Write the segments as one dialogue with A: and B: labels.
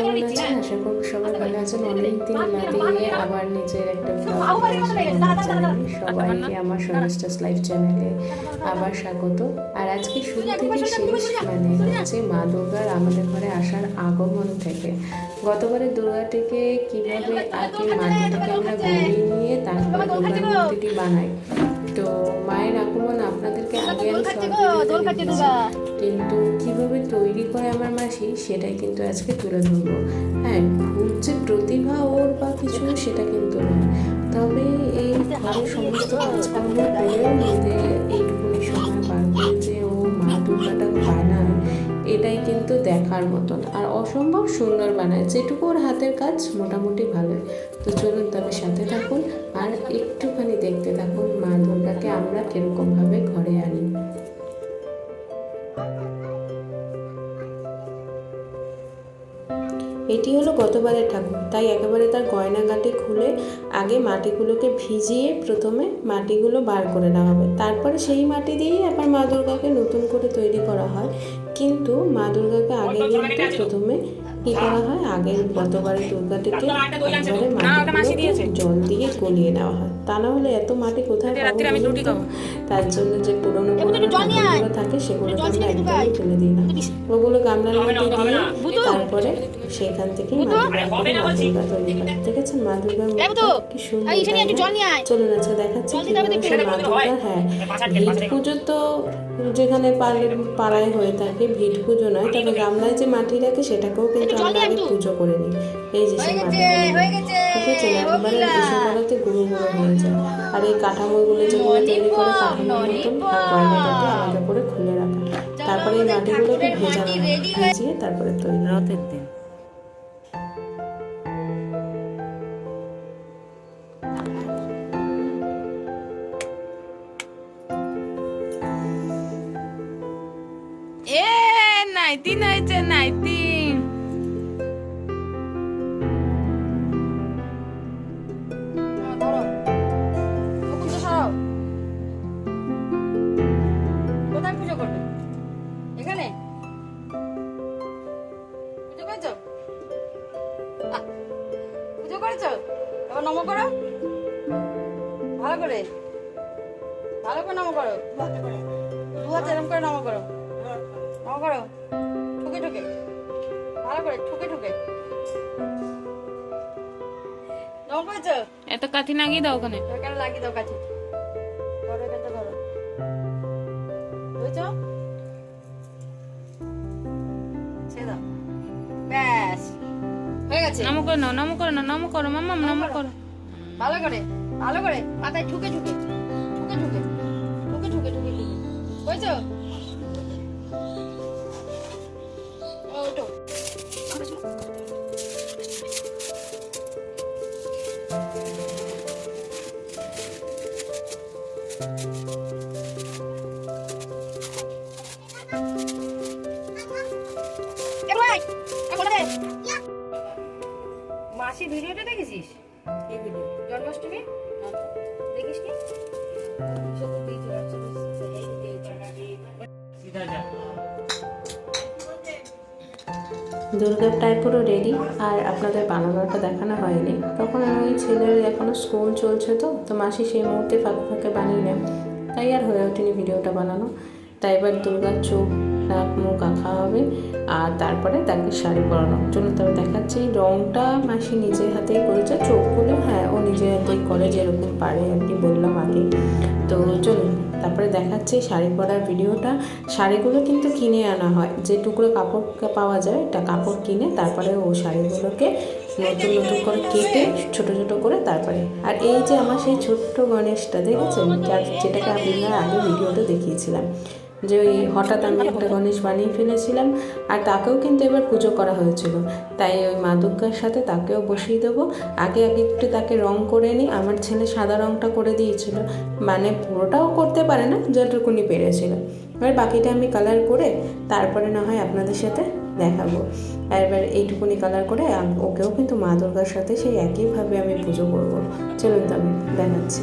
A: কেমন আছেন আশা করব সবাই ভালো আছেন অনেক দিন না দিয়ে আবার নিজের একটা চ্যানেলে সবাইকে আমার সোনাস্টাস লাইফ চ্যানেলে আবার স্বাগত। আর আজকে শুরু থেকে শেষ মানে হচ্ছে মা দুর্গার আমাদের ঘরে আসার আগমন থেকে। গতবারে দুর্গাটিকে কীভাবে আগে মাটিটাকে আমরা গড়িয়ে নিয়ে তারপর দুর্গার মূর্তিটি বানাই তো মায়ের আগমন আপনাদেরকে আগে আমি। কিন্তু কীভাবে তৈরি করে আমার মাসি সেটাই কিন্তু আজকে তুলে ধরবো হ্যাঁ খুব যে প্রতিভা ওর বা কিছু সেটা কিন্তু নয় তবে এই ঘরের সমস্ত কাজকর্ম মধ্যে এইটুকুনি এটাই কিন্তু দেখার মতন। আর অসম্ভব সুন্দর বানায়। যেটুকু ওর হাতের কাজ, মোটামুটি ভালোই তো চলুন তবে সাথে থাকুন আর একটুখানি দেখতে থাকুন মা দুর্গাকে আমরা কিরকমভাবে ঘরে আনি। এটি হলো গতবারের ঠাকুর। তাই একেবারে তার গয়নাগাটি খুলে আগে মাটিগুলোকে ভিজিয়ে প্রথমে মাটিগুলো বার করে নেওয়া হবে। তারপরে সেই মাটি দিয়েই আবার মা দুর্গাকে নতুন করে তৈরি করা হয়। কিন্তু মা দুর্গাকে আগে কিন্তু প্রথমে কি করা হয়? আগের গতবারের দুর্গাটিকে একবারে মাটিগুলোকে জল দিয়ে গলিয়ে নেওয়া হয়। তা না হলে এত মাটি কোথায় পাবো বলুন তো? তার জন্য যে পুরোনো পুরোনো থাকে সেগুলোকে আমরা একদমই তুলে দিই না। ওগুলো গামলার মধ্যে দিয়ে তারপরে সেখান থেকে মা দুর্গা করে মা দুর্গা তৈরি করে দেখেছেন কি সুন্দর? চলুন আচ্ছা দেখাচ্ছি কীভাবে মা দুর্গা হ্যাঁ ভিট পুজো তো যেখানে পাড়ায় পাড়ায় হয়ে থাকে ভিট পুজো নয় তবে গামলায় যে মাটি রাখে সেটাকেও কিন্তু আমরা আগে পুজো করে নিই। এই যে সে মাটি ঠিক আছে একবারে গুঁড়ো গুঁড়ো হয়ে যায়। আর এই কাঠামোগুলো যেগুলো তৈরি করে কাঠামোর মতন গয়নাটাকে আলাদা করে খুলে রাখা তারপরে এই মাটিগুলোকে ভেজানো হয়। ভিজিয়ে তারপরে তৈরি।
B: রথের দিন। এ নাইটি নাইছে নাইটি
C: এবার নম করো। ভালো করে। ভালো করে নম করো। দু হাতে এরম করে নম করো। নম করো। ঠুকে ঠুকে। ভালো করে ঠুকে ঠুকে। নম করেছ?
B: এত কাঠি নাগিয়ে দাও ওখানে।
C: কেন লাগিয়ে দাও কাছে ধরো এটা বুঝছ ছেড়ে দাও। ব্যাস হয়ে গেছে
B: নম করো নাও নম করো না নম করো মাম্মা নম করো।
C: ভালো করে ভালো করে মাথায় ঠুকে ঠুকে ঠুকে ঠুকে ঠুকে ঠুকে ঠুকে ঠুকে বুঝছ ও, ওঠো। মাসি ভিডিওটা দেখেছিস? জন্মাষ্টমী? দেখিস কি?
A: দুর্গা প্রায় পুরো রেডি আর আপনাদের বানানোটা দেখানো হয়নি। তখন ওই ছেলের এখনও স্কুল চলছে তো তো মাসি সেই মুহূর্তে ফাঁকে ফাঁকে বানিয়ে নেন তাই আর হয়ে ওঠেনি ভিডিওটা বানানো। তাই এবার দুর্গার চোখ নাক মুখ আঁকা হবে। আর তারপরে তাকে শাড়ি পরানো। চলুন তবে দেখাচ্ছি। রংটা মাসি নিজের হাতেই করেছে। চোখগুলো হ্যাঁ ও নিজের হাতেই করে যেরকম পারে আর কি বললাম আগে। তো চলুন তারপরে দেখাচ্ছি শাড়ি পরার ভিডিওটা। শাড়িগুলো কিন্তু কিনে আনা হয়। যে টুকরো কাপড় পাওয়া যায়, এটা কাপড় কিনে তারপরে ও শাড়িগুলোকে নতুন নতুন করে কেটে ছোট ছোট করে তারপরে। আর এই যে আমার সেই ছোট্ট গণেশটা, দেখেছেন? যেটাকে আপনারা আগে ভিডিওতে দেখিয়েছিলাম। যে ওই হঠাৎ আমি একটা গণেশ বানিয়ে ফেলেছিলাম আর তাকেও কিন্তু এবার পুজো করা হয়েছিল। তাই ওই মা দুর্গার সাথে তাকেও বসিয়ে দেবো। আগে আগে একটু তাকে রং করে নিই। আমার ছেলে সাদা রংটা করে দিয়েছিল। মানে পুরোটাও করতে পারে না, যতটুকুনি পেরেছিল। এবার বাকিটা আমি কালার করে তারপরে না হয় আপনাদের সাথে দেখাবো। এবার এইটুকুনি কালার করে ওকেও কিন্তু মা দুর্গার সাথে সেই একইভাবে আমি পুজো করব। চলুন তো আমি দেখাচ্ছি।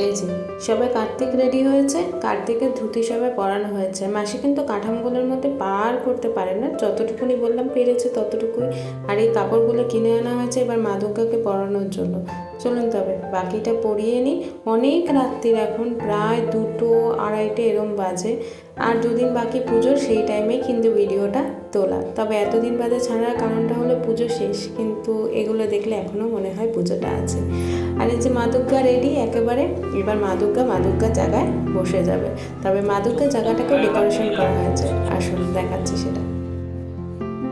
A: এই যে সবাই কার্তিক রেডি হয়েছে। কার্তিকের ধুতি সবাই পরানো হয়েছে। মাসি কিন্তু কাঠামোগুলোর মধ্যে পার করতে পারে না। যতটুকুনি বললাম পেরেছে ততটুকুই। আর এই কাপড়গুলো কিনে আনা হয়েছে এবার মা দুর্গাকে পরানোর জন্য। চলুন তবে, বাকিটা পরিয়ে নিই। অনেক রাত্রির এখন, প্রায় দুটো আড়াইটে এরম বাজে। আর দুদিন বাকি পুজোর, সেই টাইমে কিন্তু ভিডিওটা তোলা। তবে এতদিন বাদে ছাড়ার কারণটা হলো পুজো শেষ কিন্তু এগুলো দেখলে এখনও মনে হয় পুজোটা আছে। আর এই যে মা দুর্গা রেডি একেবারে এবার মা দুর্গা মা দুর্গার জায়গায় বসে যাবে। তবে মা দুর্গার জায়গাটাকেও ডেকোরেশন করা হয়েছে। আসুন দেখাচ্ছি সেটা।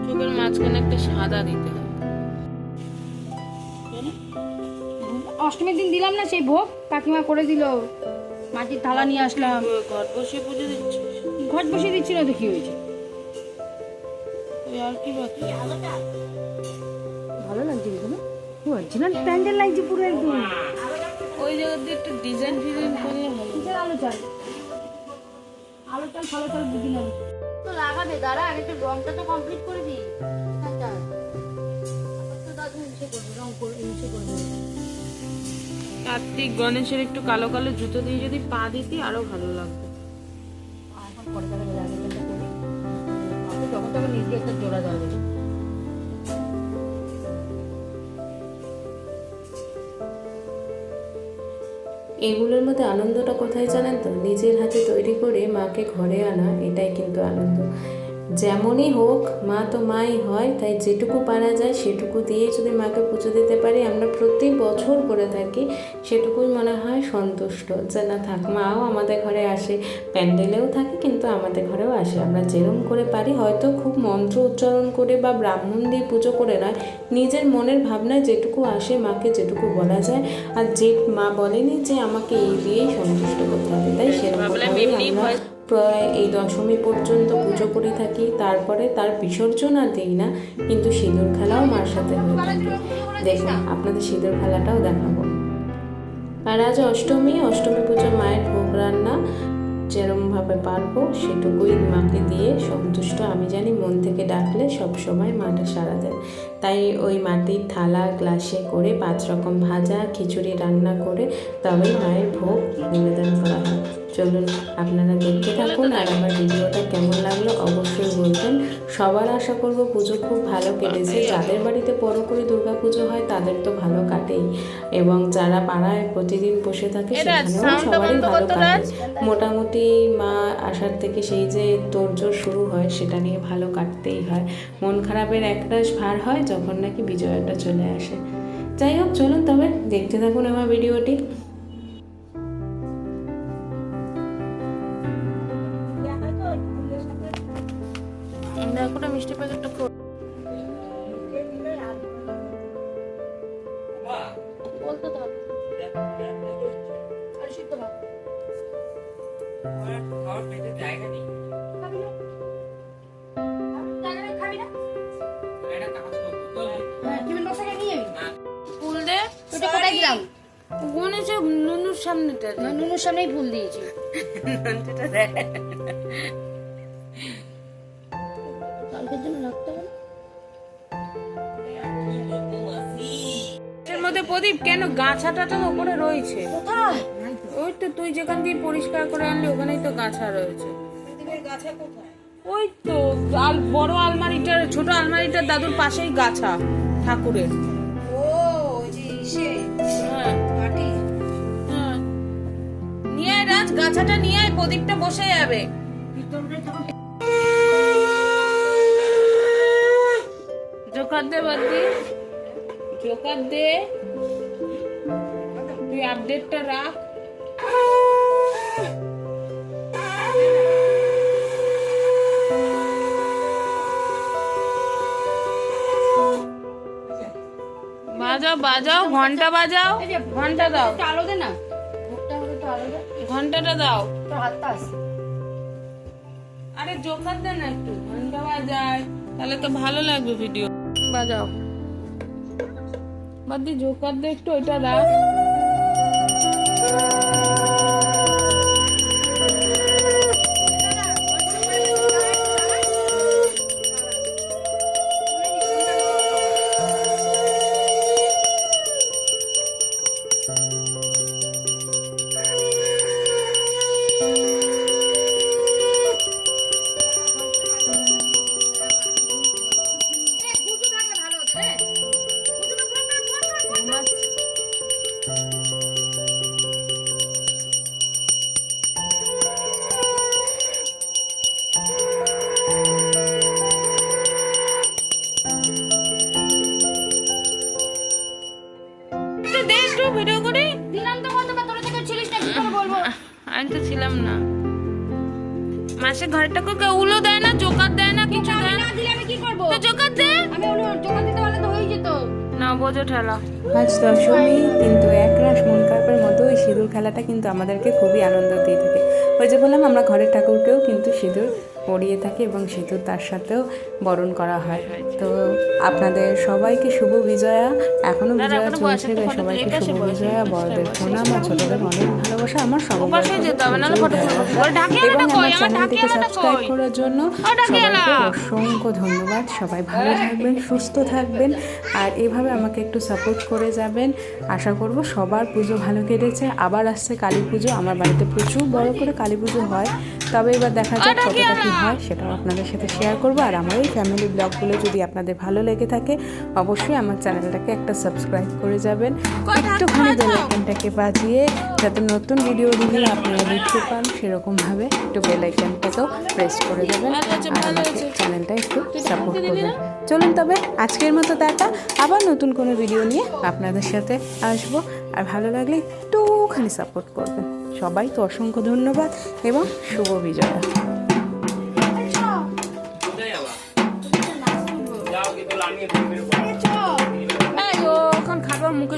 B: চোখের মাঝখানে একটা সাদা দিতে হবে।
C: অষ্টমীর দিন দিলাম না সেই ভোগ কাকিমা করে দিল। মাটির থালা নিয়ে আসলাম।
B: ঘট বসে পুজো দিচ্ছি
C: ঘট বসিয়ে দিচ্ছিল তো কি হয়েছে?
B: আর কি বাকি
C: ভালো লাগছে এগুলো অরিজিনাল প্যান্ডেল লাগছে পুরো একদম।
B: ওই একটু ডিজাইন ফিজাইন করে ভালো
C: কিসের আলো চাল। আলো চাল ভালো চাল বুঝি না। তো লাগাবে দাঁড়া আগে তো রংটা তো কমপ্লিট করে দি তো দাদু ইসে করবে রং করে ইসে করবে
B: কার্তিক গণেশের একটু কালো কালো জুতো দিয়ে যদি পা দিতি আরও ভালো লাগতো।
C: তখন তখন নিজে একটা জোড়া যাবে
A: এগুলোর মধ্যে আনন্দটা কোথায় জানেন তো? নিজের হাতে তৈরি করে মাকে ঘরে আনা, এটাই কিন্তু আনন্দ। যেমনই হোক মা তো মাই হয় তাই যেটুকু পারা যায় সেটুকু দিয়ে যদি মাকে পুজো দিতে পারি আমরা প্রতি বছর করে থাকি সেটুকুই মনে হয় সন্তুষ্ট। যে না থাক মাও আমাদের ঘরে আসে প্যান্ডেলেও থাকে কিন্তু আমাদের ঘরেও আসে। আমরা যেরম করে পারি হয়তো খুব মন্ত্র উচ্চারণ করে বা ব্রাহ্মণ দিয়ে পুজো করে নয় নিজের মনের ভাবনায় যেটুকু আসে মাকে যেটুকু বলা যায়। আর যে মা বলেনি যে আমাকে এই দিয়েই সন্তুষ্ট করতে হবে তাই আমরা প্রায় এই দশমী পর্যন্ত পুজো করে থাকি, তারপরে তার বিসর্জন আর দিই না, কিন্তু সিঁদুর খেলাও মার সাথে হয়ে থাকে। দেখুন, আপনাদের সিঁদুর খেলাটাও দেখাবো। আর আজ অষ্টমী অষ্টমী পুজো মায়ের ভোগ রান্না যেরমভাবে পারব, সেটুকুই মাকে দিয়ে সন্তুষ্ট। আমি জানি মন থেকে ডাকলে সব সময় মাটা সারা দেয়। তাই ওই মাটির থালা গ্লাসে করে পাঁচ রকম ভাজা খিচুড়ি রান্না করে তবে মায়ের ভোগ নিবেদন করা হয়। চলুন আপনারা দেখতে থাকুন আর আমার ভিডিওটা কেমন লাগল অবশ্যই বলবেন। সবার আশা করব পুজো খুব ভালো কেটেছে। যাদের বাড়িতে বড় করে দুর্গা পুজো হয় তাদের তো ভালো কাটেই। এবং যারা পাড়ায় প্রতিদিন বসে থাকে সেখানেও সবারই ভালো কাটে। মোটামুটি মা আসার থেকে সেই যে তোড়জোড় শুরু হয় সেটা নিয়ে ভালো কাটতেই হয়। মন খারাপের একরাশ ভার হয় যখন নাকি বিজয়টা চলে আসে। যাই হোক চলুন তবে দেখতে থাকুন আমার ভিডিওটি।
B: মিষ্টি প্যাকেটটা খোল।
C: বলতে তো আর সিদ্ধ ভাত। খাবি না? জায়গা নেই, খাবি না? হ্যাঁ,
B: নুনুর সামনেটা।
C: নুনুর সামনেই ফুল দিয়েছি।
B: প্রদীপ কেন গাছাটা তো ওপরে রয়েছে?
C: কোথায়?
B: ওই তো তুই যেখান দিয়ে পরিষ্কার করে আনলি ওখানেই তো গাছা রয়েছে। ওই তো আল বড় আলমারিটার ছোট আলমারিটার দাদুর পাশেই গাছা ঠাকুরের। হ্যাঁ। হ্যাঁ। নিয়ে আয় রাজ গাছাটা নিয়ে আয় প্রদীপটা বসে যাবে। জোকার দে বাদি জোকার দে তুই আপডেটটা রাখ। বাজাও বাজাও ঘণ্টা বাজাও। ঘণ্টা দাও।
C: আলো দে না।
B: ঘন্টাটা দাও। আরে জোকার দে না একটু। ঘণ্টা বাজায়। তাহলে তো ভালো লাগবে ভিডিও বাজাও। বাদি জোকার দে একটু ওইটা ভিডিও দিলাম তো তোরা থেকে ছিলিস না কি করে বলব? আমি তো ছিলাম না। মাসে ঘরটা কোকে উলো দেয় না জোকার দেয় না কিছু দেয় না
C: দিলে আমি কি করব?
B: তো জোকার দে।
C: আমি জোকার দিতে পারলে তো যেত।
B: না বোঝো ঠেলা।
A: আজ দশমী কিন্তু একরাশ মন কার্পের মতো ওই সিঁদুর খেলাটা কিন্তু আমাদেরকে খুবই আনন্দ দিয়ে থাকে। ওই যে বললাম আমরা ঘরের ঠাকুরকেও কিন্তু সিঁদুর পরিয়ে থাকে এবং সিঁদুর তার সাথেও বরণ করা হয়। তো আপনাদের সবাইকে শুভ বিজয়া। এখনও বিজয়া চলছে তাই সবাইকে শুভ বিজয়া। বড়দের প্রণাম আর ছোটদের অনেক ভালোবাসা। আমার এবং আমার চ্যানেলটিকে সাবস্ক্রাইব করার জন্য সবাইকে অসংখ্য ধন্যবাদ। সবাই ভালো থাকবেন সুস্থ থাকবেন আর এভাবে আমাকে একটু সাপোর্ট করে যাবেন। আশা করব সবার পুজো ভালো কেটেছে। আবার আসছে কালী পুজো। আমার বাড়িতে প্রচুর বড় করে কালী পুজো হয়। তবে এবার দেখা যাক কতটা কী হয় সেটাও আপনাদের সাথে শেয়ার করব। আর আমার এই ফ্যামিলি ব্লগগুলো যদি আপনাদের ভালো লেগে থাকে অবশ্যই আমার চ্যানেলটাকে একটা সাবস্ক্রাইব করে যাবেন। একটুখানি বেল আইকনটাকে বাজিয়ে যাতে নতুন ভিডিও দিলে আপনারা দেখতে পান সেরকমভাবে একটু বেল আইকনটাকেও প্রেস করে দেবেন আর আমাকে চ্যানেলটা একটু সাপোর্ট করবেন। চলুন তবে আজকের মতো টাটা। আবার নতুন কোনো ভিডিও নিয়ে আপনাদের সাথে আসব। আর ভালো লাগলে একটুখানি সাপোর্ট করবেন। সবাইকে অসংখ্য ধন্যবাদ এবং শুভ বিজয়া।
B: ওখান খাবার মুখে